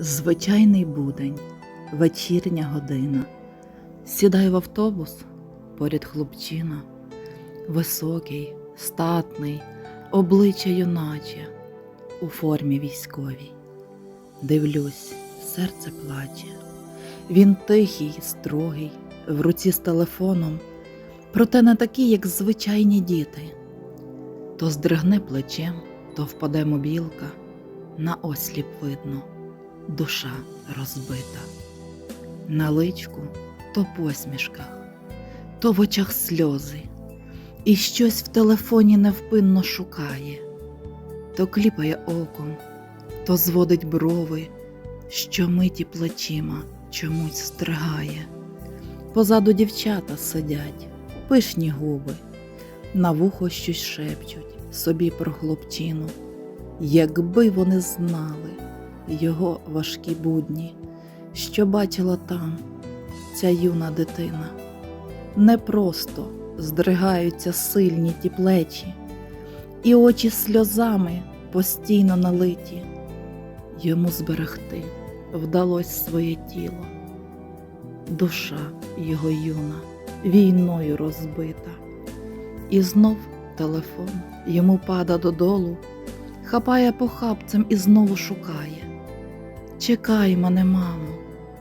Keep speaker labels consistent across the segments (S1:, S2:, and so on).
S1: Звичайний будень, вечірня година. Сідай в автобус, поряд хлопчина, високий, статний, обличчя юначе, у формі військовій. Дивлюсь, серце плаче. Він тихий, строгий, в руці з телефоном, проте не такий, як звичайні діти. То здригне плечем, то впаде мобілка, на осліп видно, душа розбита. На личку то посмішках, то в очах сльози, і щось в телефоні невпинно шукає, то кліпає оком, то зводить брови, що миті плечима чомусь стригає. Позаду дівчата сидять, пишні губи, на вухо щось шепчуть собі про хлопчину. Якби вони знали його важкі будні, що бачила там ця юна дитина, не просто здригаються сильні ті плечі, і очі сльозами постійно налиті, йому зберегти вдалось своє тіло, душа його юна, війною розбита, і знов телефон йому пада додолу, хапає похапцем і знову шукає. Чекай мене, мамо,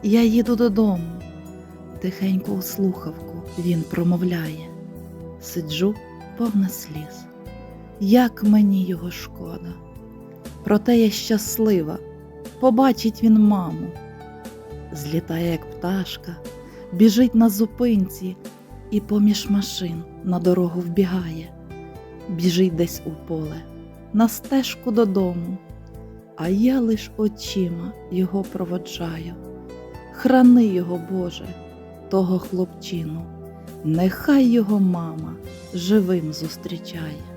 S1: я їду додому. Тихенько у слухавку він промовляє. Сиджу повна сліз. Як мені його шкода. Проте я щаслива, побачить він маму. Злітає, як пташка, біжить на зупинці і поміж машин на дорогу вбігає, біжить десь у поле, на стежку додому, а я лиш очима його проводжаю. Храни його, Боже, того хлопчину, нехай його мама живим зустрічає.